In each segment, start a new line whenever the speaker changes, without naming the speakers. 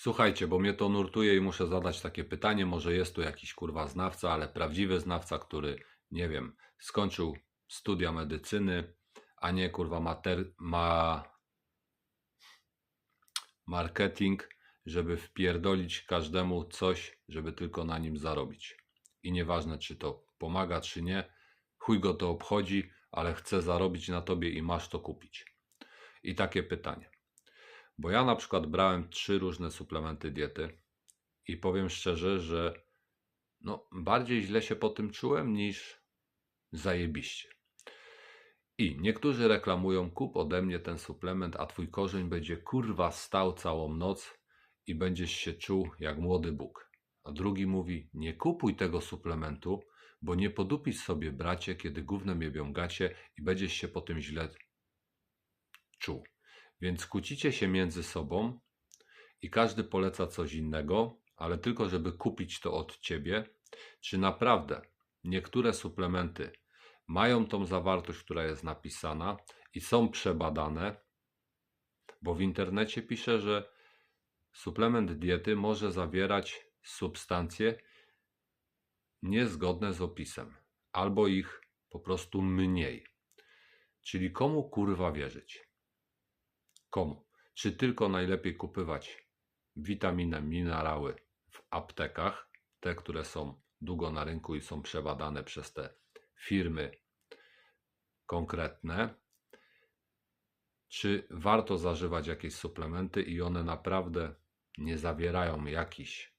Słuchajcie, bo mnie to nurtuje i muszę zadać takie pytanie. Może jest tu jakiś kurwa znawca, ale prawdziwy znawca, który, nie wiem, skończył studia medycyny, a nie kurwa mater, ma marketing, żeby wpierdolić każdemu coś, żeby tylko na nim zarobić. I nieważne, czy to pomaga, czy nie, chuj go to obchodzi, ale chce zarobić na tobie i masz to kupić. I takie pytanie. Bo ja na przykład brałem trzy różne suplementy diety i powiem szczerze, że no, bardziej źle się po tym czułem niż zajebiście. I niektórzy reklamują, kup ode mnie ten suplement, a twój korzeń będzie kurwa stał całą noc i będziesz się czuł jak młody Bóg. A drugi mówi, nie kupuj tego suplementu, bo nie podupisz sobie bracie, kiedy gównem jebią gacie i będziesz się po tym źle czuł. Więc kłócicie się między sobą i każdy poleca coś innego, ale tylko żeby kupić to od ciebie. Czy naprawdę niektóre suplementy mają tą zawartość, która jest napisana i są przebadane? Bo w internecie pisze, że suplement diety może zawierać substancje niezgodne z opisem, albo ich po prostu mniej. Czyli komu kurwa wierzyć? Komu? Czy tylko najlepiej kupywać witaminy, minerały w aptekach, te, które są długo na rynku i są przebadane przez te firmy konkretne? Czy warto zażywać jakieś suplementy i one naprawdę nie zawierają jakichś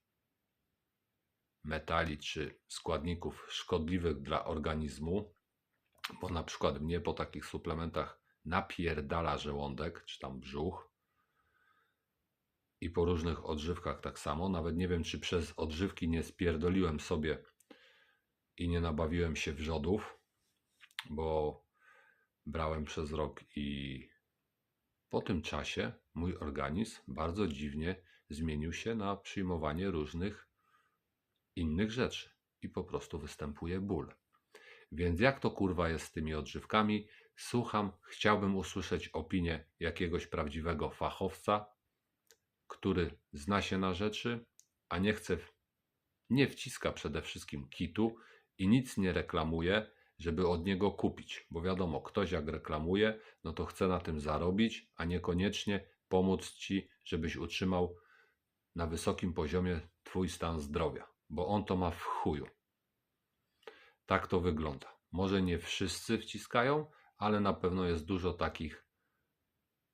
metali czy składników szkodliwych dla organizmu? Bo na przykład mnie po takich suplementach napierdala żołądek, czy tam brzuch. I po różnych odżywkach tak samo. Nawet nie wiem, czy przez odżywki nie spierdoliłem sobie i nie nabawiłem się wrzodów, bo brałem przez rok i po tym czasie mój organizm bardzo dziwnie zmienił się na przyjmowanie różnych innych rzeczy i po prostu występuje ból. Więc jak to kurwa jest z tymi odżywkami? Słucham, chciałbym usłyszeć opinię jakiegoś prawdziwego fachowca, który zna się na rzeczy, a nie chce, nie wciska przede wszystkim kitu i nic nie reklamuje, żeby od niego kupić. Bo wiadomo, ktoś jak reklamuje, no to chce na tym zarobić, a niekoniecznie pomóc ci, żebyś utrzymał na wysokim poziomie twój stan zdrowia, bo on to ma w chuju. Tak to wygląda. Może nie wszyscy wciskają, ale na pewno jest dużo takich,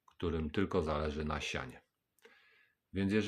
którym tylko zależy na sianie. Więc jeżeli